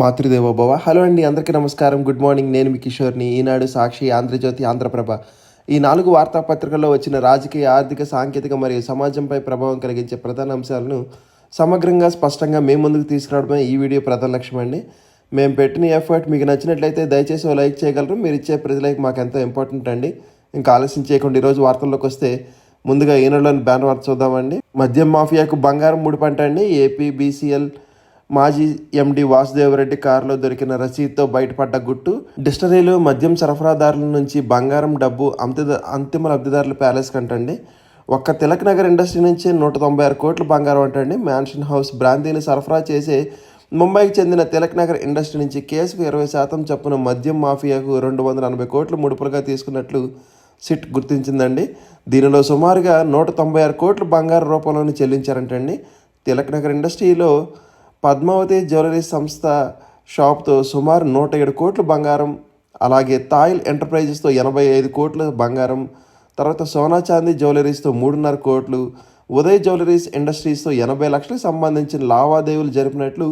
Matrudevobhava hello అండి అందరికీ నమస్కారం. Good morning. నేను మీ కిషోర్ని. ఈనాడు సాక్షి ఆంధ్రజ్యోతి ఆంధ్రప్రభ. ఈ నాలుగు వార్తాపత్రికల్లో వచ్చిన రాజకీయ ఆర్థిక సాంకేతిక మరియు సమాజంపై ప్రభావం కలిగించే ప్రధాన అంశాలను సమగ్రంగా స్పష్టంగా మేము ముందుకు తీసుకురావడమే ఈ వీడియో ప్రధాన లక్ష్యం అండి. మేము పెట్టిన ఎఫర్ట్ మీకు నచ్చినట్లయితే దయచేసి ఓ లైక్ చేయగలరు. మీరు ఇచ్చే ప్రతి లైక్ మాకు ఎంతో ఇంపార్టెంట్ అండి. ఇంకా ఆలస్యం చేయకుండా ఈరోజు వార్తల్లోకి వస్తే ముందుగా ఈనాడులోని బ్యానర్ వార్త చూద్దామండి. మద్యం మాఫియాకు బంగారం ముడిపంట అండి. ఏపీ బీసీఎల్ మాజీ ఎండి వాసుదేవరెడ్డి కారులో దొరికిన రసీద్తో బయటపడ్డ గుట్టు డిస్టరీలు మద్యం సరఫరాదారుల నుంచి బంగారం డబ్బు అంతిద అంతిమ లబ్ధిదారుల ప్యాలెస్ కంటండి. ఒక్క తిలక్ నగర్ ఇండస్ట్రీ నుంచి నూట తొంభై ఆరు కోట్ల బంగారం అంటండి. మ్యాన్షన్ హౌస్ బ్రాందీని సరఫరా చేసే ముంబైకి చెందిన తిలక్ నగర్ ఇండస్ట్రీ నుంచి కేసుకు ఇరవై శాతం చొప్పున మద్యం మాఫియాకు రెండు వందల ఎనభై కోట్లు ముడుపులుగా తీసుకున్నట్లు సిట్ గుర్తించిందండి. దీనిలో సుమారుగా నూట తొంభై ఆరు కోట్లు బంగారు రూపంలోనే చెల్లించారంటండి. తిలక్ నగర్ ఇండస్ట్రీలో పద్మావతి జ్యువెలరీ సంస్థ షాప్తో సుమారు నూట ఏడు కోట్లు బంగారం అలాగే తాయిల్ ఎంటర్ప్రైజెస్తో ఎనభై ఐదు కోట్లు బంగారం తర్వాత సోనా చాందీ జ్యువెలరీస్తో మూడున్నర కోట్లు ఉదయ్ జ్యువెలరీస్ ఇండస్ట్రీస్తో ఎనభై లక్షలకు సంబంధించిన లావాదేవీలు జరిపినట్లు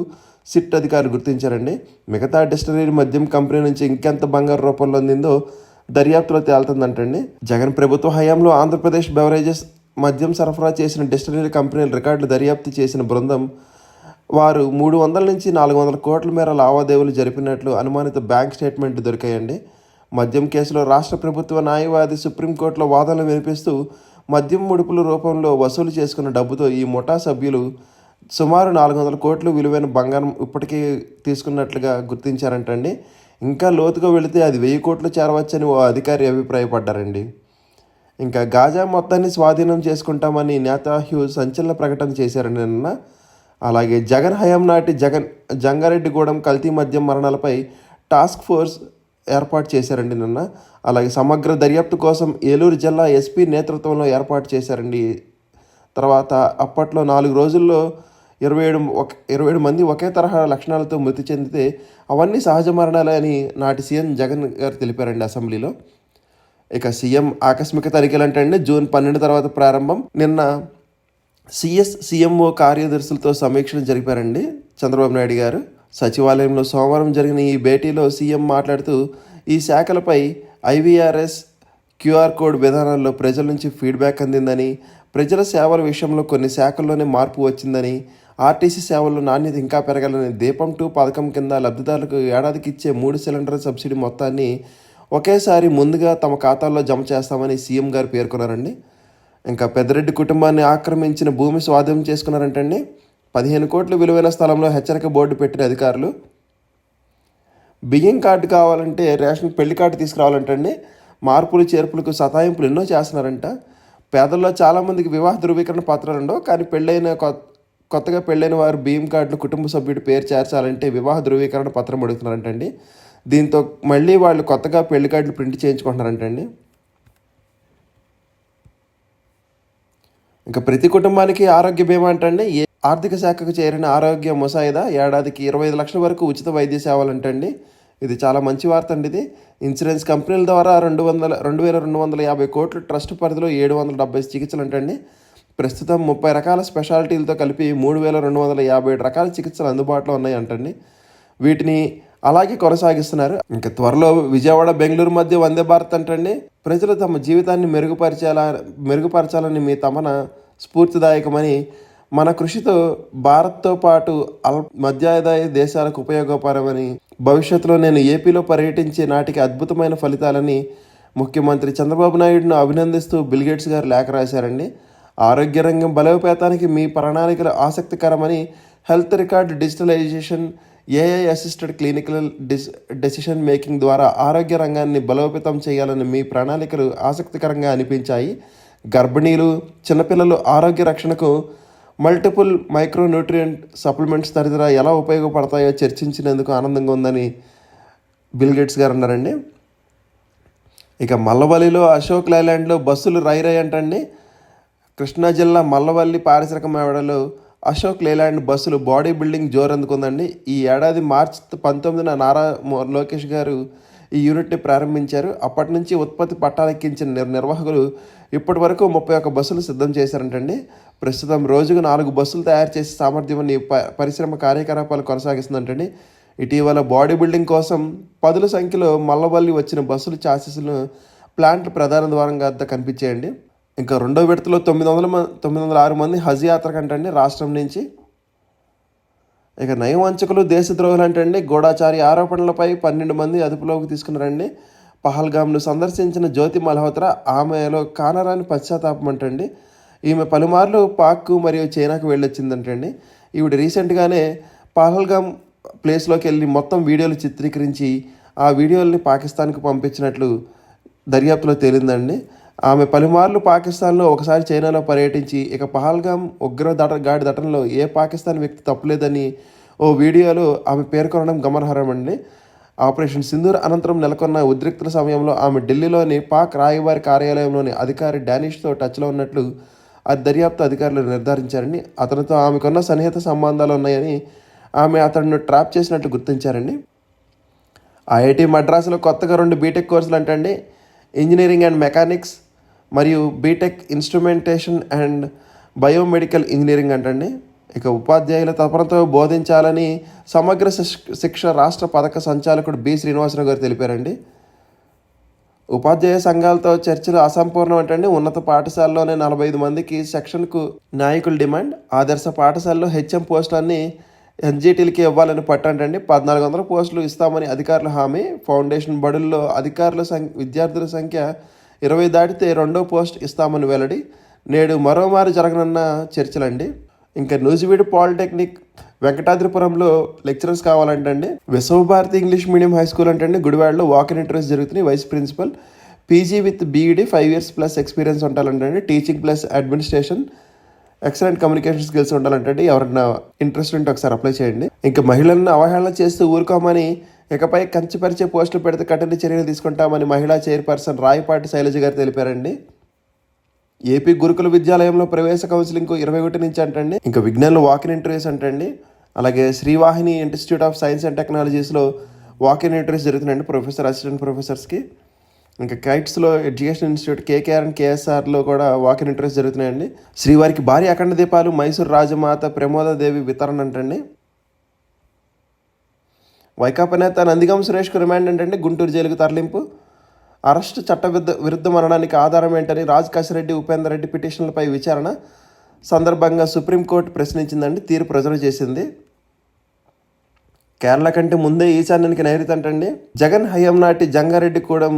సిట్ అధికారులు గుర్తించారండి. మిగతా డిస్టనరీ మద్యం కంపెనీ నుంచి ఇంకెంత బంగారు రూపంలో అందిందో దర్యాప్తులో తేలుతుందంటండి. జగన్ ప్రభుత్వ హయాంలో ఆంధ్రప్రదేశ్ బెవరేజెస్ మద్యం సరఫరా చేసిన డిస్టనరీ కంపెనీల రికార్డులు దర్యాప్తు చేసిన బృందం వారు మూడు వందల నుంచి నాలుగు వందల కోట్ల మేర లావాదేవీలు జరిపినట్లు అనుమానిత బ్యాంక్ స్టేట్మెంట్ దొరికాయండి. మద్యం కేసులో రాష్ట్ర ప్రభుత్వ న్యాయవాది సుప్రీంకోర్టులో వాదనలు వినిపిస్తూ మద్యం ముడుపుల రూపంలో వసూలు చేసుకున్న డబ్బుతో ఈ ముఠా సభ్యులు సుమారు నాలుగు వందల కోట్లు విలువైన బంగారం ఇప్పటికే తీసుకున్నట్లుగా గుర్తించారంటండి. ఇంకా లోతుగా వెళితే అది వెయ్యి కోట్లు చేరవచ్చని ఓ అధికారి అభిప్రాయపడ్డారండి. ఇంకా గాజా మొత్తాన్ని స్వాధీనం చేసుకుంటామని నేతాహ్యూ సంచలన ప్రకటన చేశారని నిన్న అలాగే జగన్ హయాం నాటి జగన్ జంగారెడ్డిగూడెం కల్తీ మద్యం మరణాలపై టాస్క్ ఫోర్స్ ఏర్పాటు చేశారండి నిన్న. అలాగే సమగ్ర దర్యాప్తు కోసం ఏలూరు జిల్లా ఎస్పీ నేతృత్వంలో ఏర్పాటు చేశారండి. తర్వాత అప్పట్లో నాలుగు రోజుల్లో ఇరవై ఏడు ఒక ఇరవై ఏడు మంది ఒకే తరహా లక్షణాలతో మృతి చెందితే అవన్నీ సహజ మరణాలే అని నాటి సీఎం జగన్ గారు తెలిపారండి అసెంబ్లీలో. ఇక సీఎం ఆకస్మిక తనిఖీలు అంటే అండి జూన్ పన్నెండు తర్వాత ప్రారంభం. నిన్న సిఎస్ సీఎంఓ కార్యదర్శులతో సమీక్షలు జరిపారండి చంద్రబాబు నాయుడు గారు. సచివాలయంలో సోమవారం జరిగిన ఈ భేటీలో సీఎం మాట్లాడుతూ ఈ శాఖలపై ఐవీఆర్ఎస్ క్యూఆర్ కోడ్ విధానాల్లో ప్రజల నుంచి ఫీడ్బ్యాక్ అందిందని ప్రజల సేవల విషయంలో కొన్ని శాఖల్లోనే మార్పు వచ్చిందని ఆర్టీసీ సేవల్లో నాణ్యత ఇంకా పెరగాలని దీపం టూ పథకం కింద లబ్ధిదారులకు ఏడాదికి ఇచ్చే మూడు సిలిండర్ సబ్సిడీ మొత్తాన్ని ఒకేసారి ముందుగా తమ ఖాతాల్లో జమ చేస్తామని సీఎం గారు పేర్కొన్నారండి. ఇంకా పెద్దరెడ్డి కుటుంబాన్ని ఆక్రమించిన భూమి స్వాధీనం చేసుకున్నారంటండి. పదిహేను కోట్ల విలువైన స్థలంలో హెచ్చరిక బోర్డు పెట్టిన అధికారులు. బియ్యం కార్డు కావాలంటే రేషన్ పెళ్ళి కార్డు తీసుకురావాలంటండి. మార్పులు చేర్పులకు సతాయింపులు ఎన్నో చేస్తున్నారంట. పేదల్లో చాలామందికి వివాహ ధృవీకరణ పత్రాలు ఉండవు. కానీ పెళ్ళైన కొత్తగా పెళ్ళైన వారు బియ్యం కార్డులు కుటుంబ సభ్యుడి పేరు చేర్చాలంటే వివాహ ధృవీకరణ పత్రం అడుగుతున్నారంటండి. దీంతో మళ్ళీ వాళ్ళు కొత్తగా పెళ్ళి కార్డులు ప్రింట్ చేయించుకుంటున్నారంటండి. ఇంకా ప్రతి కుటుంబానికి ఆరోగ్య బీమా అంటండి. ఏ ఆర్థిక శాఖకు చేరిన ఆరోగ్య ముసాయిదా ఏడాదికి ఇరవై ఐదు లక్షల వరకు ఉచిత వైద్య సేవలు అంటండి. ఇది చాలా మంచి వార్త అండి ఇది. ఇన్సూరెన్స్ కంపెనీల ద్వారా రెండు వందల రెండు వేల రెండు వందల యాభై కోట్లు ట్రస్ట్ పరిధిలో ఏడు వందల డెబ్బై చికిత్సలు అంటండి. ప్రస్తుతం ముప్పై రకాల స్పెషాలిటీలతో కలిపి మూడు వేల రెండు వందల యాభై ఏడు రకాల చికిత్సలు అందుబాటులో ఉన్నాయి అంటండి. వీటిని అలాగే కొనసాగిస్తున్నారు. ఇంకా త్వరలో విజయవాడ బెంగళూరు మధ్య వందే భారత్ అంటండి. ప్రజలు తమ జీవితాన్ని మెరుగుపరిచేలా మెరుగుపరచాలని మీ తమన స్ఫూర్తిదాయకమని మన కృషితో భారత్తో పాటు అల్ మధ్యాదాయ దేశాలకు ఉపయోగపరమని భవిష్యత్తులో నేను ఏపీలో పర్యటించే నాటికి అద్భుతమైన ఫలితాలని ముఖ్యమంత్రి చంద్రబాబు నాయుడును అభినందిస్తూ బిల్గేట్స్ గారు లేఖ రాశారండి. ఆరోగ్య రంగం బలోపేతానికి మీ ప్రణాళికలు ఆసక్తికరమని health record digitalisation AI assisted clinical dis decision making ద్వారా ఆరోగ్య రంగాన్ని బలోపేతం చేయాలని మీ ప్రణాళికలు ఆసక్తికరంగా అనిపించాయి. గర్భిణీలు చిన్నపిల్లలు ఆరోగ్య రక్షణకు మల్టిపుల్ మైక్రోన్యూట్రియంట్ సప్లిమెంట్స్ తదితర ఎలా ఉపయోగపడతాయో చర్చించినందుకు ఆనందంగా ఉందని బిల్ గేట్స్ గారు అన్నారండి. ఇక మల్లవల్లిలో అశోక్ లైలాండ్లో బస్సులు రై అంటండి. కృష్ణా జిల్లా మల్లవల్లి పారిశ్రామిక మేడలో అశోక్ లేలాండ్ బస్సులు బాడీ బిల్డింగ్ జోరు అందుకుందండి. ఈ ఏడాది మార్చి పంతొమ్మిదిన నారా లోకేష్ గారు ఈ యూనిట్ని ప్రారంభించారు. అప్పటి నుంచి ఉత్పత్తి పట్టాలెక్కించిన నిర్ నిర్వాహకులు ఇప్పటి వరకు ముప్పై ఒక్క బస్సులు సిద్ధం చేశారంటండి. ప్రస్తుతం రోజుకు నాలుగు బస్సులు తయారు చేసే సామర్థ్యం ప- పరిశ్రమ కార్యకలాపాలు కొనసాగిస్తుందంటండి. ఇటీవల బాడీ బిల్డింగ్ కోసం పదుల సంఖ్యలో మల్లవల్లి వచ్చిన బస్సులు చాసెస్లను ప్లాంట్ ప్రధాన ద్వారం వద్ద కనిపించేయండి. ఇంకా రెండో విడతలో తొమ్మిది వందల తొమ్మిది వందల ఆరు మంది హజ్ యాత్రకు అంటండి రాష్ట్రం నుంచి. ఇక నయవంచకులు దేశద్రోహులు అంటండి గూఢాచారి ఆరోపణలపై పన్నెండు మంది అదుపులోకి తీసుకున్నారండి. పహల్గామ్ను సందర్శించిన జ్యోతి మల్హోత్రా ఆమెలో కానరాని పశ్చాత్తాపం అంటండి. ఈమె పలుమార్లు పాక్ మరియు చైనాకు వెళ్ళొచ్చిందంటండి. ఈవిడ రీసెంట్గానే పహల్గామ్ ప్లేస్లోకి వెళ్ళి మొత్తం వీడియోలు చిత్రీకరించి ఆ వీడియోల్ని పాకిస్తాన్కి పంపించినట్లు దర్యాప్తులో తేలిందండి. ఆమె పలుమార్లు పాకిస్తాన్లో ఒకసారి చైనాలో పర్యటించి ఇక పహల్గామ్ ఉగ్ర దట గాడి దటనలో ఏ పాకిస్తాన్ వ్యక్తి తప్పులేదని ఓ వీడియోలో ఆమె పేర్కొనడం గమనార్హమండి. ఆపరేషన్ సింధూర్ అనంతరం నెలకొన్న ఉద్రిక్తుల సమయంలో ఆమె ఢిల్లీలోని పాక్ రాయబారి కార్యాలయంలోని అధికారి డానిష్తో టచ్లో ఉన్నట్లు ఆ దర్యాప్తు అధికారులు నిర్ధారించారండి. అతనితో ఆమెకున్న సన్నిహిత సంబంధాలు ఉన్నాయని ఆమె అతడిని ట్రాప్ చేసినట్లు గుర్తించారండి. ఐఐటి మద్రాసులో కొత్తగా రెండు బీటెక్ కోర్సులు అంటండి. ఇంజనీరింగ్ అండ్ మెకానిక్స్ మరియు BTech instrumentation and biomedical engineering అంటండి. ఇక ఉపాధ్యాయుల తపనతో బోధించాలని సమగ్ర శిక్ష- శిక్ష రాష్ట్ర పథక సంచాలకుడు బి శ్రీనివాసరావు గారు తెలిపారండి. ఉపాధ్యాయ సంఘాలతో చర్చలు అసంపూర్ణం అంటండి. ఉన్నత పాఠశాలలోనే నలభై ఐదు మందికి సెక్షన్కు నాయకుల డిమాండ్. ఆదర్శ పాఠశాలలో హెచ్ఎం పోస్టులన్నీ ఎన్జీటీలకి ఇవ్వాలని పట్టంటండి. పద్నాలుగు వందల పోస్టులు ఇస్తామని అధికారుల హామీ. ఫౌండేషన్ బడుల్లో అధికారుల సంఖ్య విద్యార్థుల సంఖ్య ఇరవై దాటితే రెండో పోస్ట్ ఇస్తామని వెల్లడి. నేడు మరోమారు జరగనున్న చర్చలండి. ఇంకా నూజివీడు పాలిటెక్నిక్ వెంకటాద్రిపురంలో lecturers కావాలంటండి. Vishwabharati English medium high school అంటే గుడివాడలో వాక్ ఇన్ ఇంటర్వ్యూస్ జరుగుతున్నాయి vice principal PG with BEd five years plus experience ఉండాలంటండి. Teaching plus administration excellent communication skills ఉండాలంటే ఎవరన్నా ఇంట్రెస్ట్ ఉంటే ఒకసారి అప్లై చేయండి. ఇంకా మహిళలను అవహేళన చేస్తూ ఊరుకోమని ఇకపై కంచిపరిచే పోస్టులు పెడితే కఠిన చర్యలు తీసుకుంటామని మహిళా చైర్పర్సన్ రాయపాటి శైలజ గారు తెలిపారండి. ఏపీ గురుకుల విద్యాలయంలో ప్రవేశ కౌన్సిలింగ్ ఇరవై ఒకటి నుంచి అంటండి ఇంకా విజ్ఞానంలో వాకిన్ ఇంటర్వ్యూస్ అంటండి అలాగే Srivahini institute of science and టెక్నాలజీస్లో walk in interviews జరుగుతున్నాయండి ప్రొఫెసర్ అసిస్టెంట్ ప్రొఫెసర్స్కి ఇంకా కైట్స్లో ఎడ్యుకేషన్ ఇన్స్టిట్యూట్ కేకేఆర్ అండ్ కేఎస్ఆర్లో కూడా వాకిన్ ఇంటర్వ్యూస్ జరుగుతున్నాయండి. శ్రీవారికి భారీ అఖండ దీపాలు మైసూర్ రాజమాత ప్రమోదాదేవి వితరణ అంటండి. వైకాపా నేత నందిగం సురేష్కు రిమాండ్ ఏంటంటే గుంటూరు జైలుకు తరలింపు. అరెస్టు చట్ట విరుద్ధ మరణానికి ఆధారం ఏంటని రాజ్ కాశిరెడ్డి ఉపేందర్ రెడ్డి పిటిషన్లపై విచారణ సందర్భంగా సుప్రీంకోర్టు ప్రశ్నించిందండి. తీర్పు రిజర్వ్ చేసింది. కేరళ కంటే ముందే ఈశాన్యానికి నైరుతి అంటండి. జగన్ హయం నాటి జంగారెడ్డి కూడా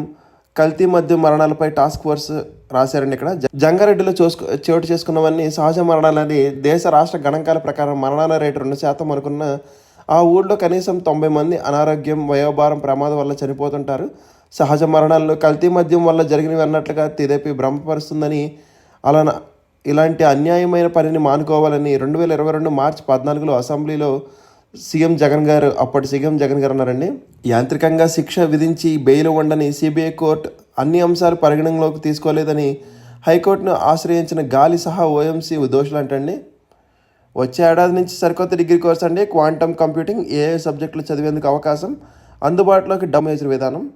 కల్తీ మద్యం మరణాలపై టాస్క్ ఫోర్స్ రాశారండి ఇక్కడ. జంగారెడ్డిలో చూసుకు చోటు చేసుకున్నవన్నీ సహజ మరణాలని దేశ రాష్ట్ర గణాంకాల ప్రకారం మరణాల రేటు రెండు శాతం అనుకున్న ఆ ఊళ్ళో కనీసం తొంభై మంది అనారోగ్యం వయోభారం ప్రమాదం వల్ల చనిపోతుంటారు. సహజ మరణాల్లో కల్తీ మద్యం వల్ల జరిగినవి అన్నట్లుగా తెదేపి భ్రమపరుస్తుందని అలా ఇలాంటి అన్యాయమైన పనిని మానుకోవాలని రెండు వేల ఇరవై రెండు మార్చి పద్నాలుగులో అసెంబ్లీలో సీఎం జగన్ గారు అప్పటి సీఎం జగన్ గారు అన్నారండి. యాంత్రికంగా శిక్ష విధించి బెయిల్ ఉండని సిబిఐ కోర్టు అన్ని అంశాలు పరిగణనలోకి తీసుకోలేదని హైకోర్టును ఆశ్రయించిన గాలి సహా ఓఎంసీ దోషులు అంటండి వచ్చే ఏడాది నుంచి సరికొత్త డిగ్రీ కోర్స్ అండి. క్వాంటమ్ కంప్యూటింగ్ ఏ సబ్జెక్టులు చదివేందుకు అవకాశం. అందుబాటులోకి డమ్మేజర్ విధానం.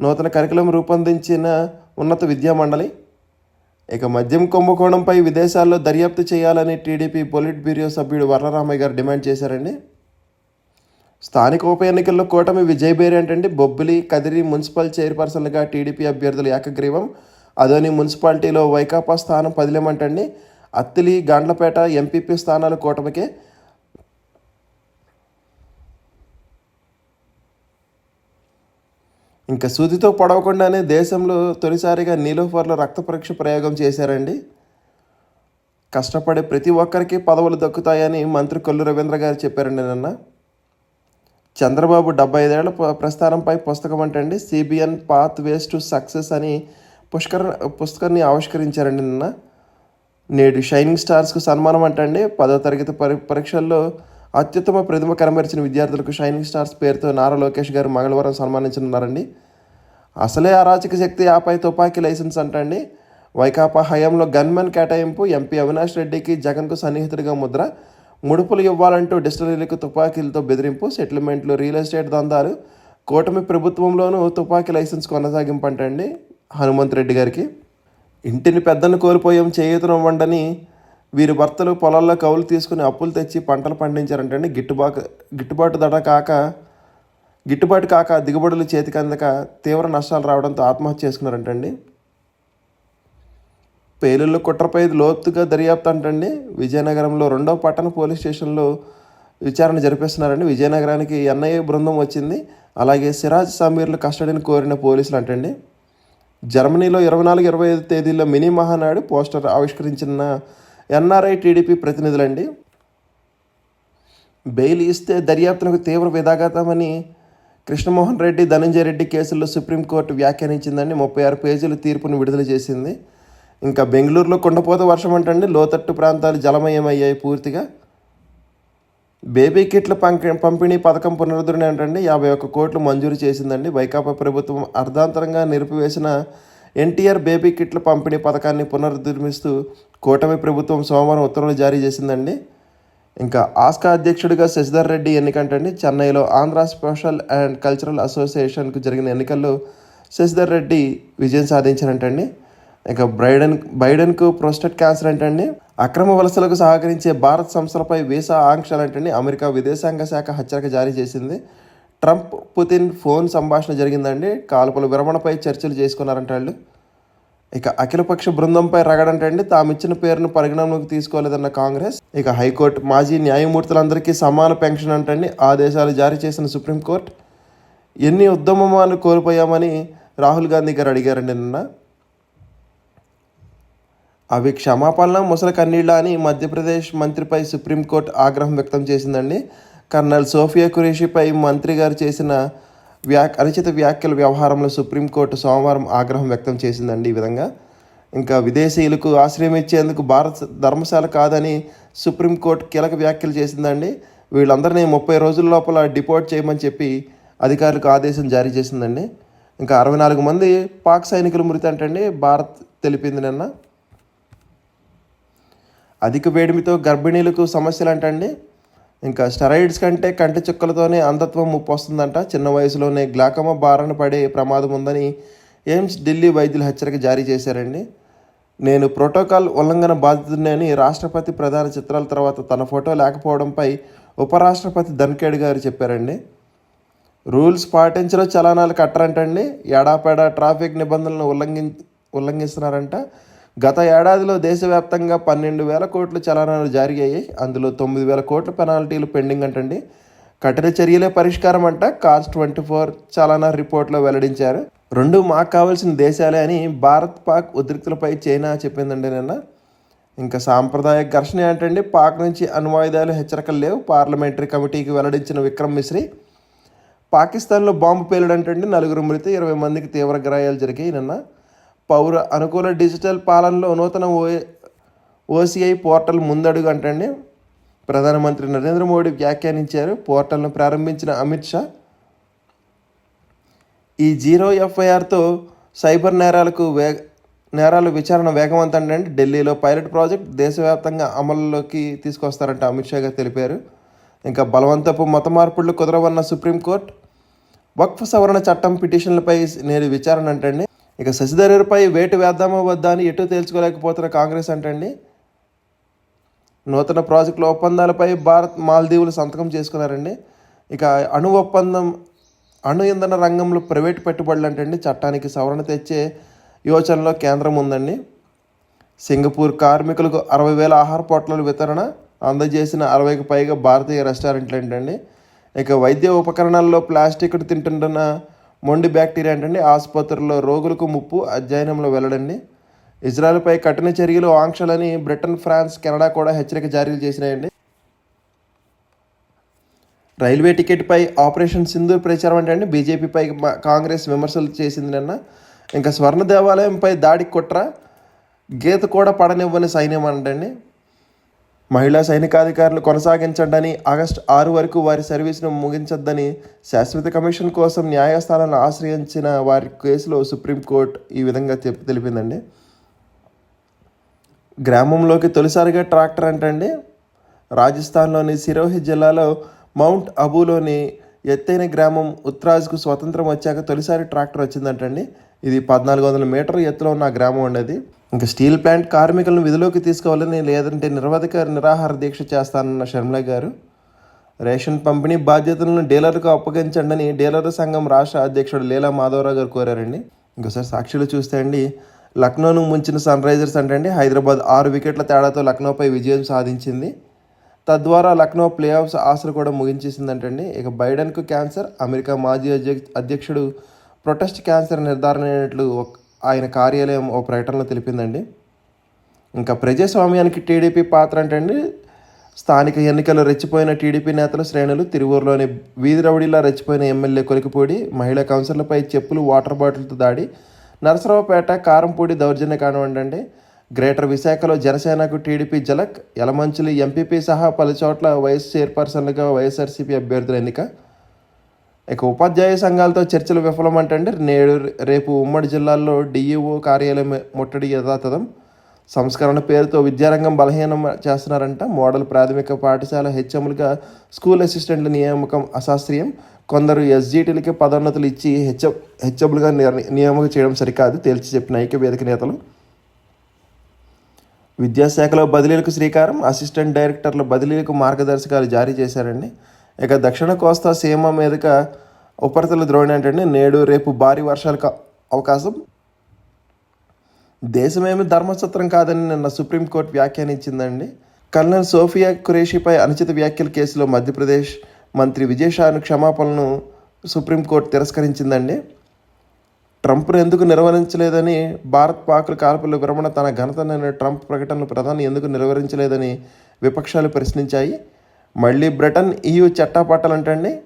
నూతన కరికులం రూపొందించిన ఉన్నత విద్యా మండలి. ఇక మద్యం కుంభకోణంపై విదేశాల్లో దర్యాప్తు చేయాలని టీడీపీ పొలిట్ బ్యూరో సభ్యుడు వరరామయ్య గారు డిమాండ్ చేశారండి. స్థానిక ఉప ఎన్నికల్లో కూటమి విజయ్ బేరి అంటే బొబ్బిలి కదిరి మున్సిపల్ చైర్పర్సన్లుగా టీడీపీ అభ్యర్థులు ఏకగ్రీవం. అదోని మున్సిపాలిటీలో వైకాపా స్థానం పదిలేమంటండి అత్తిలి గాండ్లపేట ఎంపీపీ స్థానాలు కూటమికే ఇంకా సూదితో పడవకుండానే దేశంలో తొలిసారిగా నీలోఫర్లో రక్త పరీక్ష ప్రయోగం చేశారండి. కష్టపడే ప్రతి ఒక్కరికి పదవులు దక్కుతాయని మంత్రి కొల్లు రవీంద్ర గారు చెప్పారండి నిన్న. చంద్రబాబు డెబ్బై ఐదేళ్ళ ప్రస్థానంపై పుస్తకం అంటండి. CBN path ways to success అని పుష్కర పుస్తకాన్ని ఆవిష్కరించారండి నిన్న. నేడు షైనింగ్ స్టార్స్కు సన్మానం అంటండి. పదో తరగతి పరి పరీక్షల్లో అత్యుత్తమ ప్రతిభ కనబరిచిన విద్యార్థులకు షైనింగ్ స్టార్స్ పేరుతో నారా లోకేష్ గారు మంగళవారం సన్మానించనున్నారండి. అసలే అరాచక శక్తి ఆపై తుపాకీ లైసెన్స్ అంటండి. వైకాపా హయాంలో గన్మెన్ కేటాయింపు ఎంపీ అవినాష్ రెడ్డికి జగన్కు సన్నిహితుడిగా ముద్ర ముడుపులు ఇవ్వాలంటూ డిస్టిలరీలకు తుపాకీలతో బెదిరింపు సెటిల్మెంట్లు రియల్ ఎస్టేట్ దందాలు కూటమి ప్రభుత్వంలోనూ తుపాకీ లైసెన్స్ కొనసాగింపు అంటండి హనుమంత్ రెడ్డి గారికి. ఇంటిని పెద్దను కోల్పోయాం చేయూతనివ్వండని వీరి భర్తలు పొలాల్లో కవులు తీసుకుని అప్పులు తెచ్చి పంటలు పండించారంటండి గిట్టుబాటు గిట్టుబాటు ధర కాక గిట్టుబాటు కాక దిగుబడులు చేతికి అందక తీవ్ర నష్టాలు రావడంతో ఆత్మహత్య చేసుకున్నారంటండి పేలుళ్ళు కుట్రపై లోతుగా దర్యాప్తు అంటండి విజయనగరంలో రెండవ పట్టణ పోలీస్ స్టేషన్లో విచారణ జరిపిస్తున్నారండి. విజయనగరానికి ఎన్ఐఏ బృందం వచ్చింది. అలాగే సిరాజ్ సమీర్లు కస్టడీని కోరిన పోలీసులు అంటండి జర్మనీలో ఇరవై నాలుగు ఇరవై ఐదు తేదీల్లో మినీ మహానాడు పోస్టర్ ఆవిష్కరించిన ఎన్ఆర్ఐ టీడీపీ ప్రతినిధులండి. బెయిల్ ఇస్తే దర్యాప్తునకు తీవ్ర విధాగతమని కృష్ణమోహన్ రెడ్డి ధనంజయ రెడ్డి కేసుల్లో సుప్రీంకోర్టు వ్యాఖ్యానించిందండి. ముప్పై ఆరు పేజీల తీర్పును విడుదల చేసింది. ఇంకా బెంగళూరులో కుండపోత వర్షం అంటండి. లోతట్టు ప్రాంతాలు జలమయమయ్యాయి పూర్తిగా. బేబీ కిట్ల పంక పంపిణీ పథకం పునరుద్ధరణ ఏంటంటే యాభై ఒక్క కోట్లు మంజూరు చేసిందండి. వైకాపా ప్రభుత్వం అర్ధాంతరంగా నిలిపివేసిన ఎన్టీఆర్ బేబీ కిట్ల పంపిణీ పథకాన్ని పునరుద్ధరిస్తూ కూటమి ప్రభుత్వం సోమవారం ఉత్తర్వులు జారీ చేసిందండి. ఇంకా ఆస్కా అధ్యక్షుడిగా శశిధర్ రెడ్డి ఎన్నికంటండి. చెన్నైలో ఆంధ్ర స్పెషల్ అండ్ కల్చరల్ అసోసియేషన్కు జరిగిన ఎన్నికల్లో శశిధర్ రెడ్డి విజయం సాధించారంటండి. ఇంకా బ్రైడెన్ బైడెన్కు ప్రోస్టేట్ క్యాన్సర్ అంటండి. అక్రమ వలసలకు సహకరించే భారత్ సంస్థలపై వీసా ఆంక్షలు అంటండి అమెరికా విదేశాంగ శాఖ హెచ్చరిక జారీ చేసింది. ట్రంప్ పుతిన్ ఫోన్ సంభాషణ జరిగిందండి. కాల్పుల విరమణపై చర్చలు చేసుకున్నారంట వాళ్ళు. ఇక అఖిలపక్ష బృందంపై రగడంటండి తామిచ్చిన పేరును పరిగణనలోకి తీసుకోలేదన్న కాంగ్రెస్. ఇక హైకోర్టు మాజీ న్యాయమూర్తులందరికీ సమాన పెన్షన్ అంటండి ఆదేశాలు జారీ చేసిన సుప్రీంకోర్టు. ఎన్ని ఉద్యమాలు కోల్పోయామని రాహుల్ గాంధీ గారు అడిగారండి నిన్న. అవి క్షమాపణ ముసలి కన్నీళ్ళ అని మధ్యప్రదేశ్ మంత్రిపై సుప్రీంకోర్టు ఆగ్రహం వ్యక్తం చేసిందండి. కర్నల్ సోఫియా కురేషిపై మంత్రి గారు చేసిన వ్యా అనుచిత వ్యాఖ్యల వ్యవహారంలో సుప్రీంకోర్టు సోమవారం ఆగ్రహం వ్యక్తం చేసిందండి ఈ విధంగా. ఇంకా విదేశీయులకు ఆశ్రయం ఇచ్చేందుకు భారత్ ధర్మశాల కాదని సుప్రీంకోర్టు కీలక వ్యాఖ్యలు చేసిందండి. వీళ్ళందరినీ ముప్పై రోజుల లోపల డిపోర్ట్ చేయమని చెప్పి అధికారులకు ఆదేశం జారీ చేసిందండి. ఇంకా అరవై నాలుగు మంది పాక్ సైనికులు మృతి అంటండి. భారత్ తెలిపింది నిన్న. అధిక వేడిమితో గర్భిణీలకు సమస్యలు అంటండి ఇంకా స్టెరాయిడ్స్ కంటే కంటి చుక్కలతోనే అంధత్వం ముప్పు వస్తుందంట చిన్న వయసులోనే గ్లాకమా బారిన పడే ప్రమాదం ఉందని ఎయిమ్స్ ఢిల్లీ వైద్యులు హెచ్చరిక జారీ చేశారండి. నేను ప్రోటోకాల్ ఉల్లంఘన బాధితుడిని రాష్ట్రపతి ప్రధాన చిత్రాల తర్వాత తన ఫోటో లేకపోవడంపై ఉపరాష్ట్రపతి ధన్ఖేడ్ గారు చెప్పారండి. రూల్స్ పాటించడం చలానాలు కట్టరంటండి. ఎడాపెడా ట్రాఫిక్ నిబంధనలను ఉల్లంఘి ఉల్లంఘిస్తున్నారంట. గత ఏడాదిలో దేశవ్యాప్తంగా పన్నెండు వేల కోట్ల చలానాలు జారీ అయ్యాయి అందులో తొమ్మిది వేల కోట్ల పెనాల్టీలు పెండింగ్ అంటండి. కఠిన చర్యలే పరిష్కారం అంట కార్స్ ట్వంటీ ఫోర్ చలానా రిపోర్ట్లో వెల్లడించారు. రెండు మాకు కావాల్సిన దేశాలే అని భారత్ పాక్ ఉద్రిక్తులపై చైనా చెప్పిందండి నిన్న. ఇంకా సాంప్రదాయ ఘర్షణ ఏంటండి పాక్ నుంచి అణ్వాయుధాలు హెచ్చరికలు లేవు. పార్లమెంటరీ కమిటీకి వెల్లడించిన విక్రమ్ మిశ్రీ పాకిస్తాన్లో బాంబు అంటండి. నలుగురు మృతి ఇరవై మందికి తీవ్ర గాయాలు జరిగాయి నిన్న. పౌర అనుకూల డిజిటల్ పాలనలో నూతన ఓ ఓసీఐ పోర్టల్ ముందడుగు అంటండి. ప్రధానమంత్రి నరేంద్ర మోడీ వ్యాఖ్యానించారు. పోర్టల్ను ప్రారంభించిన అమిత్ షా ఈ జీరో ఎఫ్ఐఆర్తో సైబర్ నేరాలకు వేగ నేరాల విచారణ వేగవంతండి అండి ఢిల్లీలో పైలట్ ప్రాజెక్ట్ దేశవ్యాప్తంగా అమలులోకి తీసుకొస్తారంట అమిత్ షా గారు తెలిపారు. ఇంకా బలవంతపు మత మార్పులు కుదరవన్న సుప్రీంకోర్టు వక్ఫ్ సవరణ చట్టం పిటిషన్లపై నేడు విచారణ అంటండి. ఇక శశిధరపై వేటు వేద్దామా వద్దా అని ఎటు తేల్చుకోలేకపోతున్న కాంగ్రెస్ అంటండి. నూతన ప్రాజెక్టుల ఒప్పందాలపై భారత్ మాల్దీవులు సంతకం చేసుకున్నారండి. ఇక అణు ఒప్పందం అణు ఇంధన రంగంలో ప్రైవేట్ పెట్టుబడులు అంటండి. చట్టానికి సవరణ తెచ్చే యోచనలో కేంద్రం ఉందండి. సింగపూర్ కార్మికులకు అరవై వేల ఆహార పొట్లాల వితరణ అందజేసిన అరవైకి పైగా భారతీయ రెస్టారెంట్లు ఏంటండి ఇక వైద్య ఉపకరణాల్లో ప్లాస్టిక్ తింటుంటున్న మొండి బ్యాక్టీరియా ఏంటండి ఆసుపత్రుల్లో రోగులకు ముప్పు అధ్యయనంలో వెల్లడండి. ఇజ్రాయెల్పై కఠిన చర్యలు ఆంక్షలని బ్రిటన్ ఫ్రాన్స్ కెనడా కూడా హెచ్చరిక జారీ చేసినాయండి. రైల్వే టికెట్పై ఆపరేషన్ సింధూర్ ప్రచారం అంటే అండి బీజేపీపై కాంగ్రెస్ విమర్శలు చేసింది నిన్న. ఇంకా స్వర్ణ దేవాలయంపై దాడి కుట్ర గీత కూడా పడనివ్వని సైన్యం అంటండి. మహిళా సైనికాధికారులు కొనసాగించండని ఆగస్టు ఆరు వరకు వారి సర్వీసును ముగించొద్దని శాశ్వత కమిషన్ కోసం న్యాయస్థానాలను ఆశ్రయించిన వారి కేసులో సుప్రీంకోర్టు ఈ విధంగా తెప్- తెలిపిందండి. గ్రామంలోకి తొలిసారిగా ట్రాక్టర్ అంటండి. రాజస్థాన్లోని సిరోహి జిల్లాలో మౌంట్ అబూలోని ఎత్తైన గ్రామం ఉత్తరాజ్కు స్వతంత్రం వచ్చాక తొలిసారి ట్రాక్టర్ వచ్చిందంటండి. ఇది పద్నాలుగు వందల మీటర్ ఎత్తులో ఉన్న గ్రామం ఉండేది ఇంకా స్టీల్ ప్లాంట్ కార్మికులను విధిలోకి తీసుకోవాలని లేదంటే నిరవధిక నిరాహార దీక్ష చేస్తానన్న షర్మిల గారు రేషన్ పంపిణీ బాధ్యతలను డీలర్కు అప్పగించండి అని డీలర్ సంఘం రాష్ట్ర అధ్యక్షుడు లీలా మాధవరావు గారు కోరారండి. ఇంకోసారి సాక్షులు చూస్తే అండి లక్నోను ముంచిన సన్ రైజర్స్ అంటే అండి హైదరాబాద్ ఆరు వికెట్ల తేడాతో లక్నోపై విజయం సాధించింది. తద్వారా లక్నో ప్లే ఆఫ్స్ ఆశలు కూడా ముగించేసిందంటండి. ఇక బైడెన్కు క్యాన్సర్ అమెరికా మాజీ అధ్యక్ష అధ్యక్షుడు ప్రొటెస్ట్ క్యాన్సర్ నిర్ధారణ అయినట్లు ఒక- ఆయన కార్యాలయం ఓ ప్రకటనలో తెలిపిందండి. ఇంకా ప్రజాస్వామ్యానికి టీడీపీ పాత్ర అంటే అండి స్థానిక ఎన్నికల్లో రెచ్చిపోయిన టీడీపీ నేతల శ్రేణులు తిరువూరులోని వీధి రౌడీలా రెచ్చిపోయిన ఎమ్మెల్యే కొలికిపూడి మహిళా కౌన్సిలర్లపై చెప్పులు వాటర్ బాటిల్తో దాడి నరసరావుపేట కారంపూడి దౌర్జన్య కానివ్వండి గ్రేటర్ విశాఖలో జనసేనకు టీడీపీ జలక్ యలమంచిలి ఎంపీపీ సహా పలు చోట్ల వైఎస్ చైర్పర్సన్లుగా వైఎస్ఆర్సీపీ అభ్యర్థుల ఎన్నిక ఇక ఉపాధ్యాయ సంఘాలతో చర్చలు విఫలమంటే నేడు రేపు ఉమ్మడి జిల్లాల్లో డిఈఓ కార్యాలయం ముట్టడి యథాతథం. సంస్కరణ పేరుతో విద్యారంగం బలహీనం చేస్తున్నారంట మోడల్ ప్రాథమిక పాఠశాల హెచ్ఎంలుగా స్కూల్ అసిస్టెంట్ల నియామకం అశాస్త్రీయం. కొందరు ఎస్జీటీలకి పదోన్నతులు ఇచ్చి హెచ్ఎం హెచ్ఎంలుగా నియామకం చేయడం సరికాదు తేల్చి చెప్పిన ఐక్యవేదిక నేతలు. విద్యాశాఖలో బదిలీలకు శ్రీకారం అసిస్టెంట్ డైరెక్టర్ల బదిలీలకు మార్గదర్శకాలు జారీ చేశారండి. ఇక దక్షిణ కోస్తా సీమ మీదుగా ఉపరితల ద్రోణి అంటే నేడు రేపు భారీ వర్షాలకు అవకాశం. దేశమేమి ధర్మసూత్రం కాదని నిన్న సుప్రీంకోర్టు వ్యాఖ్యానించిందండి. కల్నల్ సోఫియా ఖురేషిపై అనుచిత వ్యాఖ్యల కేసులో మధ్యప్రదేశ్ మంత్రి విజయషాను క్షమాపణను సుప్రీంకోర్టు తిరస్కరించిందండి. ట్రంప్ను ఎందుకు నిర్వహించలేదని భారత్ పాకుల కాల్పుల విరమణ తన ఘనతనైన ట్రంప్ ప్రకటనలు ప్రధాని ఎందుకు నిర్వహించలేదని విపక్షాలు ప్రశ్నించాయి. మళ్ళీ బ్రిటన్ ఈయూ చట్టాపట్టాలంటండి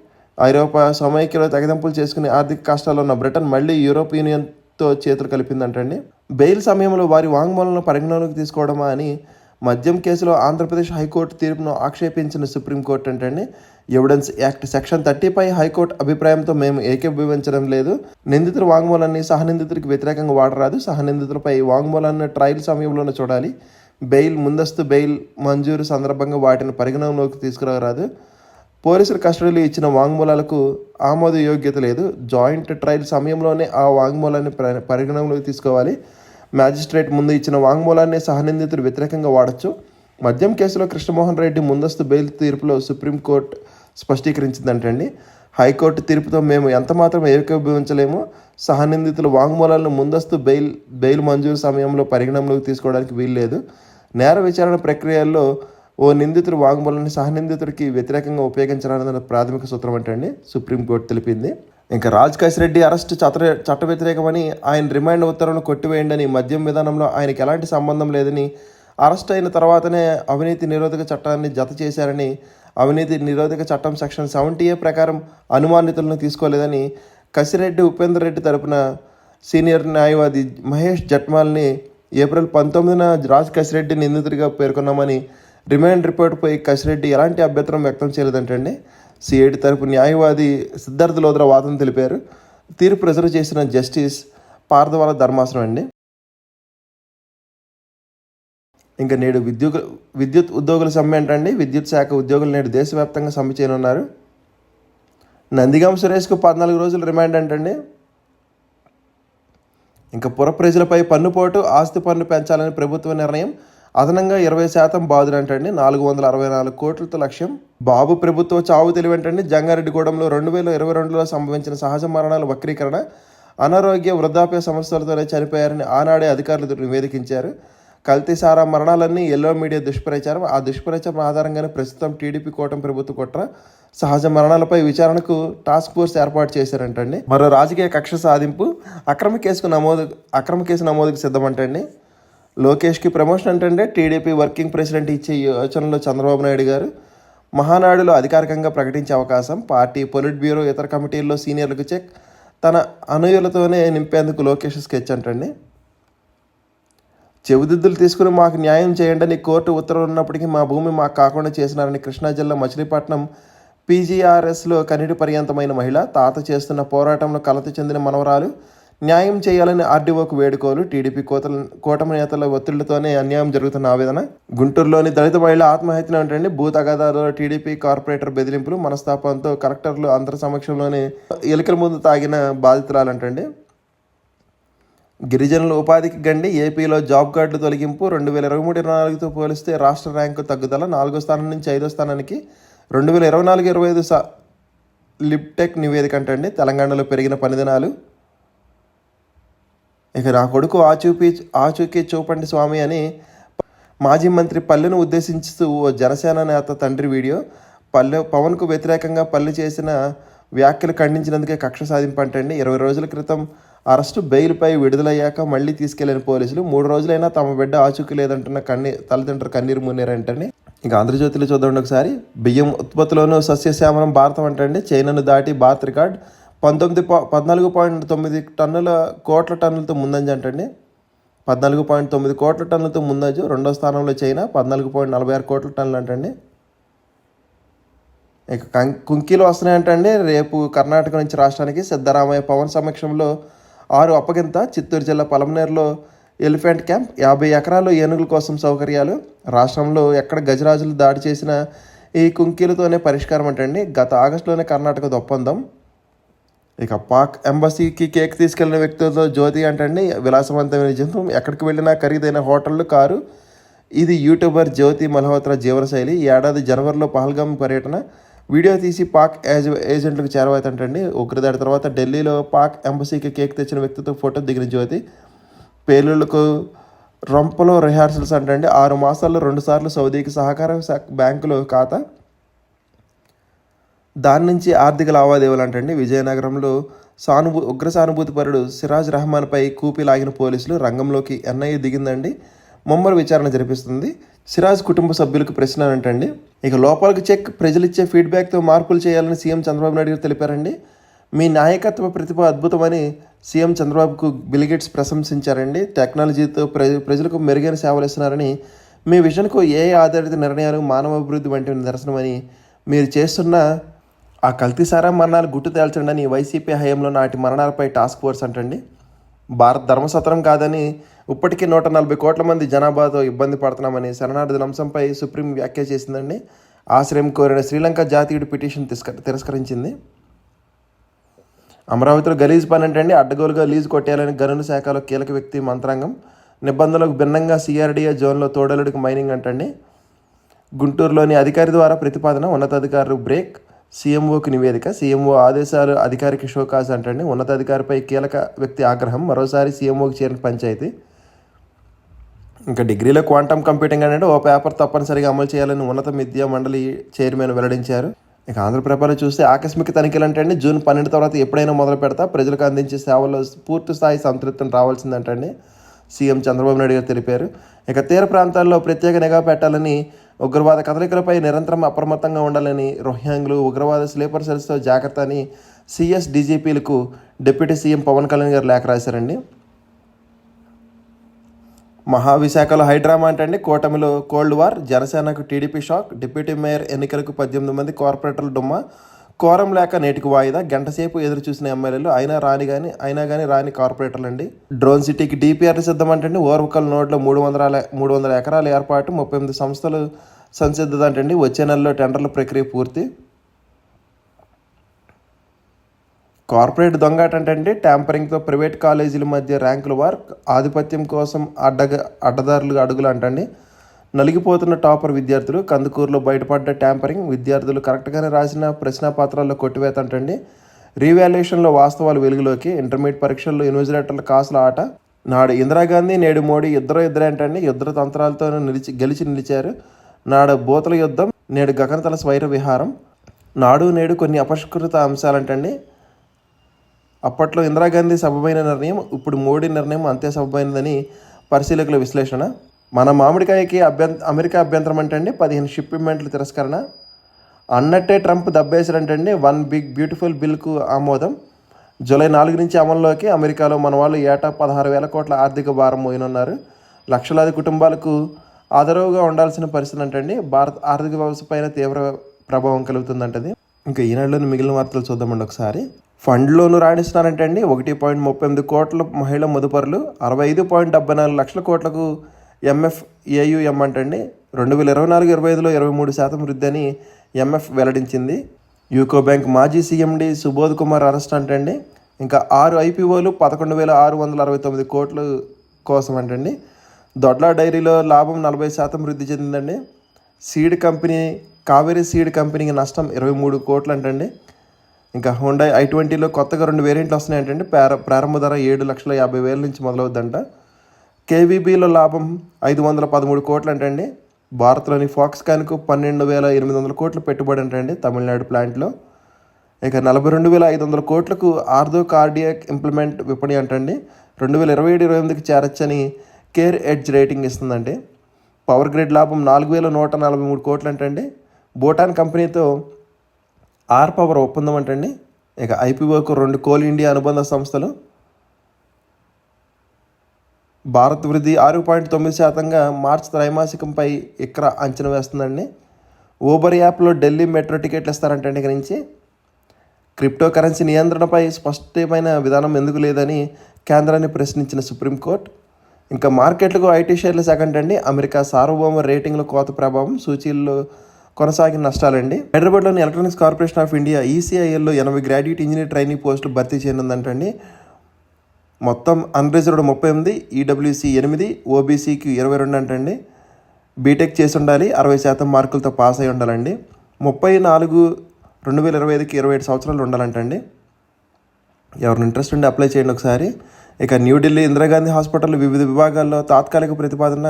ఐరోపా సమైక్యలో తెగదెంపులు చేసుకుని ఆర్థిక కష్టాల్లో ఉన్న బ్రిటన్ మళ్ళీ యూరోప్ యూనియన్తో చేతులు కలిపిందంటండి. బెయిల్ సమయంలో వారి వాంగ్మూలను పరిగణలోకి తీసుకోవడమా అని మద్యం కేసులో ఆంధ్రప్రదేశ్ హైకోర్టు తీర్పును ఆక్షేపించిన సుప్రీంకోర్టు అంటండి ఎవిడెన్స్ యాక్ట్ సెక్షన్ థర్టీపై హైకోర్టు అభిప్రాయంతో మేము ఏకీభవించడం లేదు. నిందితుల వాంగ్మూలాన్ని సహనిందితుడికి వ్యతిరేకంగా వాడరాదు. సహనిందితులపై వాంగ్మూలాన్ని ట్రయల్ సమయంలోనే చూడాలి. బెయిల్ ముందస్తు బెయిల్ మంజూరు సందర్భంగా వాటిని పరిగణనలోకి తీసుకురారాదు. పోలీసుల కస్టడీలో ఇచ్చిన వాంగ్మూలాలకు ఆమోద యోగ్యత లేదు. జాయింట్ ట్రయల్ సమయంలోనే ఆ వాంగ్మూలాన్ని పరిగణనలోకి తీసుకోవాలి. మ్యాజిస్ట్రేట్ ముందు ఇచ్చిన వాంగ్మూలాన్ని సహనిందితులు వ్యతిరేకంగా వాడచ్చు. మద్యం కేసులో కృష్ణమోహన్ రెడ్డి ముందస్తు బెయిల్ తీర్పులో సుప్రీంకోర్టు స్పష్టీకరించిందంటండి. హైకోర్టు తీర్పుతో మేము ఎంత మాత్రం ఏకీభవించలేము సహనిందితుల వాంగ్మూలాలను ముందస్తు బెయిల్ బెయిల్ మంజూరు సమయంలో పరిగణనలోకి తీసుకోవడానికి వీల్లేదు. నేర విచారణ ప్రక్రియల్లో ఓ నిందితుడు వాంగ్మూలాన్ని సహనిందితుడికి వ్యతిరేకంగా ఉపయోగించాలన్నది ప్రాథమిక సూత్రం అంటండి. సుప్రీంకోర్టు తెలిపింది. ఇంకా రాజ్ రెడ్డి అరెస్ట్ చట్ట చట్ట వ్యతిరేకమని ఆయన రిమాండ్ ఉత్తర్వును కొట్టివేయండి మద్యం విధానంలో ఆయనకి ఎలాంటి సంబంధం లేదని అరెస్ట్ అయిన తర్వాతనే అవినీతి నిరోధక చట్టాన్ని జత చేశారని అవినీతి నిరోధక చట్టం సెక్షన్ సెవెంటీ ఏ ప్రకారం అనుమానితులను తీసుకోలేదని కసిరెడ్డి ఉపేందర్ రెడ్డి తరపున సీనియర్ న్యాయవాది మహేష్ జట్మాల్ని ఏప్రిల్ పంతొమ్మిదిన రాజ్ కసిరెడ్డి నిందితుడిగా పేర్కొన్నామని రిమాండ్ రిపోర్ట్పై కసిరెడ్డి ఎలాంటి అభ్యంతరం వ్యక్తం చేయలేదంటండి. సిఐడి తరపు న్యాయవాది సిద్ధార్థ లోద్ర వాదన తెలిపారు. తీర్పు రిజర్వ్ చేసిన జస్టిస్ పార్దవాల ధర్మాసనం అండి. ఇంకా నేడు విద్యుత్ విద్యుత్ ఉద్యోగుల సమ్మె ఏంటండి? విద్యుత్ శాఖ ఉద్యోగులు నేడు దేశవ్యాప్తంగా సమ్మె చేయనున్నారు. నందిగాం సురేష్కు పద్నాలుగు రోజులు రిమాండ్ అంటండి ఇంకా పుర ప్రజలపై పన్నుపోటు ఆస్తి పన్ను పెంచాలని ప్రభుత్వ నిర్ణయం అదనంగా ఇరవై శాతం బాధుడంటండి నాలుగు వందల అరవై నాలుగు కోట్లతో లక్ష్యం. బాబు ప్రభుత్వ చావు తెలివంటండి. జంగారెడ్డిగూడెంలో రెండు వేల ఇరవై రెండులో సంభవించిన సహజ మరణాల వక్రీకరణ అనారోగ్య వృద్ధాప్య సమస్యలతోనే చనిపోయారని ఆనాడే అధికారులు నివేదించారు. కల్తీసారా మరణాలన్నీ ఎల్లో మీడియా దుష్ప్రచారం. ఆ దుష్ప్రచారం ఆధారంగానే ప్రస్తుతం టీడీపీ కూటమి ప్రభుత్వ కుట్ర సహజ మరణాలపై విచారణకు టాస్క్ ఫోర్స్ ఏర్పాటు చేశారంటండి. మరో రాజకీయ కక్ష సాధింపు అక్రమ కేసుకు నమోదు అక్రమ కేసు నమోదుకు సిద్ధమంటండి. లోకేష్కి ప్రమోషన్ అంటే టీడీపీ వర్కింగ్ ప్రెసిడెంట్ ఇచ్చే యోచనలో చంద్రబాబు నాయుడు గారు మహానాడులో అధికారికంగా ప్రకటించే అవకాశం పార్టీ పొలిట్ బ్యూరో ఇతర కమిటీల్లో సీనియర్లకు చెక్ తన అనుయులతోనే నింపేందుకు లోకేష్ స్కెచ్ అంటండి. చెవిదిద్దులు తీసుకుని మాకు న్యాయం చేయండి అని కోర్టు ఉత్తర్వులు ఉన్నప్పటికీ మా భూమి మాకు కాకుండా చేసినారని కృష్ణా జిల్లా మచిలీపట్నం పీజీఆర్ఎస్లో కన్నీటి పర్యంతమైన మహిళ తాత చేస్తున్న పోరాటంలో కలత చెందిన మనవరాలు న్యాయం చేయాలని ఆర్డీఓకు వేడుకోలు టీడీపీ కోతల కూటమి నేతల ఒత్తిళ్ళతోనే అన్యాయం జరుగుతున్న ఆవేదన. గుంటూరులోని దళిత మహిళ ఆత్మహత్యను అంటే భూ తగాదాలో టీడీపీ కార్పొరేటర్ బెదిరింపులు మనస్తాపంతో కలెక్టర్లు అందరి సమక్షంలోనే ఎలుకల ముందు తాగిన బాధితురాలంటండి. గిరిజనుల ఉపాధికి గండి ఏపీలో జాబ్ కార్డుల తొలగింపు రెండు వేల ఇరవై మూడు ఇరవై నాలుగుతో పోలిస్తే రాష్ట్ర ర్యాంకు తగ్గుదల నాలుగో స్థానం నుంచి ఐదో స్థానానికి రెండు వేల ఇరవై నాలుగు ఇరవై ఐదు సా లిప్టెక్ నివేదిక అంటండి. తెలంగాణలో పెరిగిన పనిదినాలు. ఇక నా కొడుకు ఆచూపి ఆచూకీ చూపండి స్వామి అని మాజీ మంత్రి పల్లెను ఉద్దేశించుతూ ఓ జనసేన నేత తండ్రి వీడియో. పల్లె పవన్కు వ్యతిరేకంగా పల్లె చేసిన వ్యాఖ్యలు ఖండించినందుకే కక్ష సాధింపు అంటండి ఇరవై రోజుల క్రితం అరెస్టు బెయిల్పై విడుదలయ్యాక మళ్ళీ తీసుకెళ్ళిన పోలీసులు మూడు రోజులైనా తమ బిడ్డ ఆచూకీ లేదంటున్న కన్నీ తల్లిదండ్రులు కన్నీరు మున్నీరంటండి ఇక ఆంధ్రజ్యోతిలో చూద్దాం ఒకసారి. బియ్యం ఉత్పత్తిలోనూ సస్యశ్యామలం భారతం అంటండి చైనాను దాటి భారత్ రికార్డ్ పంతొమ్మిది పద్నాలుగు పాయింట్ తొమ్మిది టన్నుల కోట్ల టన్నులతో ముందంజ అంటండి పద్నాలుగు పాయింట్ తొమ్మిది కోట్ల టన్నులతో ముందంజు. రెండో స్థానంలో చైనా పద్నాలుగు పాయింట్ నలభై ఆరు కోట్ల టన్నులు అంటండి ఇక కం- కుంకీలు వస్తున్నాయంటండి. రేపు కర్ణాటక నుంచి రాష్ట్రానికి సిద్ధరామయ్య పవన్ సమక్షంలో ఆరు అప్పగింత. చిత్తూరు జిల్లా పలమనేరులో ఎలిఫెంట్ క్యాంప్. యాభై ఎకరాలు ఏనుగుల కోసం సౌకర్యాలు. రాష్ట్రంలో ఎక్కడ గజరాజులు దాడి చేసిన ఈ కుంకీలతోనే పరిష్కారం అంటండి. గత ఆగస్టులోనే కర్ణాటకతో ఒప్పందం. ఇక పాక్ ఎంబసీకి కేక్ తీసుకెళ్ళిన వ్యక్తులతో జ్యోతి అంటండి. విలాసవంతమైన జంతువు ఎక్కడికి వెళ్ళినా ఖరీదైన హోటళ్ళు కారు. ఇది యూట్యూబర్ జ్యోతి మల్హోత్రా జీవనశైలి. ఈ ఏడాది జనవరిలో పహల్గామ్ పర్యటన. వీడియో తీసి పాక్ యాజ్ ఏజెంట్లకు చేరవైతంటండి. ఉగ్రదాడి తర్వాత ఢిల్లీలో పాక్ ఎంబసీకి కేక్ తెచ్చిన వ్యక్తితో ఫోటో దిగిన జ్యోతి పేలుళ్ళకు రొంపలో రిహార్సల్స్ అంటండి. ఆరు మాసాల్లో రెండుసార్లు సౌదీకి సహకార శాఖ బ్యాంకులో ఖాతా. దాని నుంచి ఆర్థిక లావాదేవీలు అంటండి. విజయనగరంలో సానుభూ ఉగ్ర సానుభూతిపరుడు సిరాజ్ రెహమాన్పై కూపి లాగిన పోలీసులు రంగంలోకి ఎన్ఐఏ దిగిందండి. ముమ్మరు విచారణ జరిపిస్తుంది. సిరాజ్ కుటుంబ సభ్యులకు ప్రశ్న అంటండి ఇక లోపాలకు చెక్ ప్రజలిచ్చే ఫీడ్బ్యాక్తో మార్పులు చేయాలని సీఎం చంద్రబాబు నాయుడు గారు తెలిపారండి. మీ నాయకత్వ ప్రతిభ అద్భుతమని సీఎం చంద్రబాబుకు బిలిగేట్స్ ప్రశంసించారండి. టెక్నాలజీతో ప్రజ ప్రజలకు మెరుగైన సేవలు ఇస్తున్నారని మీ విజన్కు ఏ ఆధారిత నిర్ణయాలు మానవ అభివృద్ధి వంటి నిదర్శనమని మీరు చేస్తున్న ఆ కల్తీసారా మరణాలు గుట్టు తేల్చండి అని వైసీపీ హయాంలో నాటి మరణాలపై టాస్క్ ఫోర్స్ అంటండి. భారత్ ధర్మసత్రం కాదని ఇప్పటికీ నూట నలభై కోట్ల మంది జనాభాతో ఇబ్బంది పడుతున్నామని శరణార్థుల అంశంపై సుప్రీం వ్యాఖ్య చేసిందండి. ఆశ్రయం కోరిన శ్రీలంక జాతీయుడు పిటిషన్ తిస్క తిరస్కరించింది. అమరావతిలో గలీజ్ పని అంటే అడ్డగోలుగా లీజు కొట్టేయాలని గనుల శాఖలో కీలక వ్యక్తి మంత్రాంగం. నిబంధనలకు భిన్నంగా సిఆర్డీఏ జోన్లో తోడలుడికి మైనింగ్ అంటండి. గుంటూరులోని అధికారి ద్వారా ప్రతిపాదన ఉన్నతాధికారులు బ్రేక్ సీఎంఓకి నివేదిక సీఎంఓ ఆదేశాలు అధికారికి షోకాజ్ అంటండి. ఉన్నతాధికారిపై కీలక వ్యక్తి ఆగ్రహం. మరోసారి సీఎంఓకి చేరిన పంచాయతీ. ఇంకా డిగ్రీలో క్వాంటమ్ కంప్యూటింగ్ అనేది ఓ పేపర్ తప్పనిసరిగా అమలు చేయాలని ఉన్నత విద్యా మండలి చైర్మన్ వెల్లడించారు. ఇక ఆంధ్రప్రభలో చూస్తే ఆకస్మిక తనిఖీలు అంటే అండి జూన్ పన్నెండు తర్వాత ఎప్పుడైనా మొదలు పెడతా. ప్రజలకు అందించే సేవల్లో పూర్తి స్థాయి సంతృప్తిని రావాల్సిందంటండి సీఎం చంద్రబాబు నాయుడు గారు తెలిపారు. ఇక తీర ప్రాంతాల్లో ప్రత్యేక నిఘా పెట్టాలని ఉగ్రవాద కదలికలపై నిరంతరం అప్రమత్తంగా ఉండాలని రోహ్యాంగ్లు ఉగ్రవాద స్లీపర్ సెల్స్తో జాగ్రత్త అని సిఎస్ డీజీపీలకు డిప్యూటీ సీఎం పవన్ కళ్యాణ్ గారు లేఖ రాశారండి. మహావిశాఖలో హైడ్రామా అంటే కూటమిలో కోల్డ్ వార్ జనసేనకు టీడీపీ షాక్ డిప్యూటీ మేయర్ ఎన్నికలకు పద్దెనిమిది మంది కార్పొరేటర్ల డుమ్మ కోరం లేక నేటికి వాయిదా. గంటసేపు ఎదురు చూసిన ఎమ్మెల్యేలు అయినా రాని కానీ అయినా కానీ రాని కార్పొరేటర్లు అండి డ్రోన్ సిటీకి డిపిఆర్ సిద్ధం ఓర్వకల్ నోడ్లో మూడు వందల మూడు వందల ఎకరాల ఏర్పాటు ముప్పై ఎనిమిది సంస్థలు సంసిద్ధదంటండి. వచ్చే నెలలో టెండర్ల ప్రక్రియ పూర్తి. కార్పొరేట్ దొంగట అంటే ట్యాంపరింగ్తో ప్రైవేట్ కాలేజీల మధ్య ర్యాంకుల వార్ ఆధిపత్యం కోసం అడ్డగ అడ్డదారులు అడుగులు అంటండి. నలిగిపోతున్న టాపర్ విద్యార్థులు కందుకూరులో బయటపడ్డ ట్యాంపరింగ్ విద్యార్థులు కరెక్ట్గానే రాసిన ప్రశ్నాపత్రాల్లో కొట్టివేత అంటండి రీవాల్యుయేషన్లో వాస్తవాలు వెలుగులోకి ఇంటర్మీడియట్ పరీక్షల్లో ఇన్విజిలేటర్ల కాసుల ఆట నాడు ఇందిరాగాంధీ నేడు మోడీ ఇద్దరు ఇద్దరే ఏంటండి యుద్ధ తంత్రాలతో నిలిచి గెలిచి నిలిచారు. నాడు బూతల యుద్ధం నేడు గగనతల స్వైర విహారం నాడు నేడు కొన్ని అపష్కృత అంశాలంటండి. అప్పట్లో ఇందిరాగాంధీ సభమైన నిర్ణయం ఇప్పుడు మోడీ నిర్ణయం అంతే సభమైనదని పరిశీలకుల విశ్లేషణ. మన మామిడికాయకి అభ్యంత అమెరికా అభ్యంతరం అంటే పదిహేను షిప్మెంట్లు తిరస్కరణ. అన్నట్టే ట్రంప్ దబ్బేసారంటండి వన్ బిగ్ బ్యూటిఫుల్ బిల్కు ఆమోదం. జూలై నాలుగు నుంచి అమల్లోకి అమెరికాలో మన వాళ్ళు ఏటా పదహారు వేల కోట్ల ఆర్థిక భారం మోయనున్నారు. లక్షలాది కుటుంబాలకు ఆదరవుగా ఉండాల్సిన పరిస్థితి అంటండి భారత ఆర్థిక వ్యవస్థ పైన తీవ్ర ప్రభావం కలుగుతుందంటది. ఇంకా ఈనాడులోని మిగిలిన వార్తలు చూద్దామండి ఒకసారి. ఫండ్లోను రాణిస్తున్నారంటండి ఒకటి పాయింట్ ముప్పై ఎనిమిది కోట్ల మహిళా మదుపరులు అరవై ఐదు పాయింట్ డెబ్బై నాలుగు లక్షల కోట్లకు ఎంఎఫ్ ఏయుఎం అంటండి. రెండు వేల ఇరవై నాలుగు ఇరవై ఐదులో ఇరవై మూడు శాతం వృద్ధి అని ఎంఎఫ్ వెల్లడించింది. యూకో బ్యాంక్ మాజీ సీఎండి సుబోధ్ కుమార్ అరెస్ట్ అంటండి. ఇంకా ఆరు ఐపీఓలు పదకొండు వేల ఆరు వందల అరవై తొమ్మిది కోట్లు కోసం అంటండి. దొడ్ల డైరీలో లాభం నలభై శాతం వృద్ధి చెందిందండి. సీడ్ కంపెనీ కావేరీ సీడ్ కంపెనీకి నష్టం ఇరవై మూడు కోట్లు అంటండి. ఇంకా హోండా ఐ ట్వంటీలో కొత్తగా రెండు వేరియంట్లు వస్తున్నాయంటండి. ప్రారంభ ధర ఏడు లక్షల యాభై వేల నుంచి మొదలవుద్దంట. కేవీబీలో లాభం ఐదు వందల పదమూడు కోట్లు అంటండి భారత్లోని ఫాక్స్కాన్కు పన్నెండు వేల ఎనిమిది వందల కోట్లు పెట్టుబడి అంటండి తమిళనాడు ప్లాంట్లో. ఇక నలభై రెండు వేల ఐదు వందల కోట్లకు ఆర్థో కార్డియాక్ ఇంప్లిమెంట్ విపణి అంటండి. రెండు వేల ఇరవై ఏడు ఇరవై ఎనిమిదికి చేరొచ్చని కేర్ ఎడ్జ్ రేటింగ్ ఇస్తుందండి. పవర్ గ్రిడ్ లాభం నాలుగు వేల నూట నలభై మూడు కోట్లు అంటండి భూటాన్ కంపెనీతో ఆర్ పవర్ ఒప్పందం అంటండి. ఇక ఐపీఓకు రెండు కోల్ ఇండియా అనుబంధ సంస్థలు భారత్ వృద్ధి ఆరు పాయింట్ తొమ్మిది శాతంగా మార్చి త్రైమాసికంపై ఇక్కడ అంచనా వేస్తుందండి. ఊబర్ యాప్లో ఢిల్లీ మెట్రో టికెట్లు ఇస్తారంటండి ఇక నుంచి. క్రిప్టో కరెన్సీ నియంత్రణపై స్పష్టమైన విధానం ఎందుకు లేదని కేంద్రాన్ని ప్రశ్నించిన సుప్రీంకోర్టు ఇంకా మార్కెట్లకు ఐటీ షేర్ల సెకండ్ అండి అమెరికా సార్వభౌమ రేటింగ్ల కోత ప్రభావం సూచీల్లో కొనసాగిన నష్టాలండి. హైదరాబాద్లోని ఎలక్ట్రానిక్స్ కార్పొరేషన్ ఆఫ్ ఇండియా ఈసీఐఎల్లో ఎనభై గ్రాడ్యుయేట్ ఇంజనీర్ ట్రైనింగ్ పోస్టులు భర్తీ చేయనుందంటండి. మొత్తం అన్రిజర్వ్డ్ ముప్పై ఎనిమిది ఈడబ్ల్యూసి ఎనిమిది ఓబీసీకి ఇరవై రెండు అంటండి. బీటెక్ చేసి ఉండాలి అరవై శాతం మార్కులతో పాస్ అయి ఉండాలండి. ముప్పై నాలుగు రెండు వేల ఇరవై ఐదుకి ఇరవై ఏడు సంవత్సరాలు ఉండాలంటండి. ఎవరిని ఇంట్రెస్ట్ ఉండి అప్లై చేయండి ఒకసారి. ఇక న్యూఢిల్లీ ఇందిరాగాంధీ హాస్పిటల్ వివిధ విభాగాల్లో తాత్కాలిక ప్రతిపాదన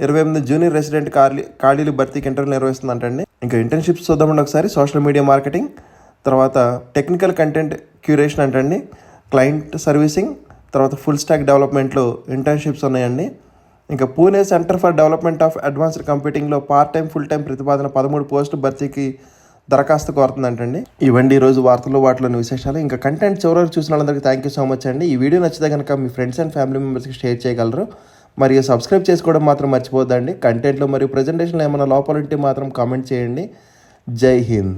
ఇరవై ఎనిమిది జూనియర్ రెసిడెంట్ ఖాళీ ఖాళీలు భర్తీకి ఇంటర్వ్యూ నిర్వహిస్తుందంటండి ఇంకా ఇంటర్న్షిప్స్ చూద్దామండి ఒకసారి సోషల్ మీడియా మార్కెటింగ్ తర్వాత టెక్నికల్ కంటెంట్ క్యూరేషన్ అంటండి. క్లయింట్ సర్వీసింగ్ తర్వాత ఫుల్ స్టాక్ డెవలప్మెంట్లో ఇంటర్న్షిప్స్ ఉన్నాయండి. ఇంకా Pune Centre for Development of Advanced కంప్యూటింగ్లో part time full time ప్రతిపాదన పదమూడు పోస్టు భర్తీకి దరఖాస్తు కోరుతుందంటండి. ఇవ్వండి ఈరోజు వార్తలు వాటిలోని విశేషాలు. ఇంకా కంటెంట్ చివరికి చూసిన వాళ్ళందరికీ థ్యాంక్ యూ సో మచ్ అండి. ఈ వీడియో నచ్చితే కనుక మీ ఫ్రెండ్స్ అండ్ ఫ్యామిలీ మెంబర్స్కి షేర్ చేయగలరు. మరియు సబ్స్క్రైబ్ చేసుకోవడం మాత్రం మర్చిపోద్దండి కంటెంట్లో మరియు ప్రజెంటేషన్లో ఏమైనా లోపాలుంటే మాత్రం కామెంట్ చేయండి. జై హింద్.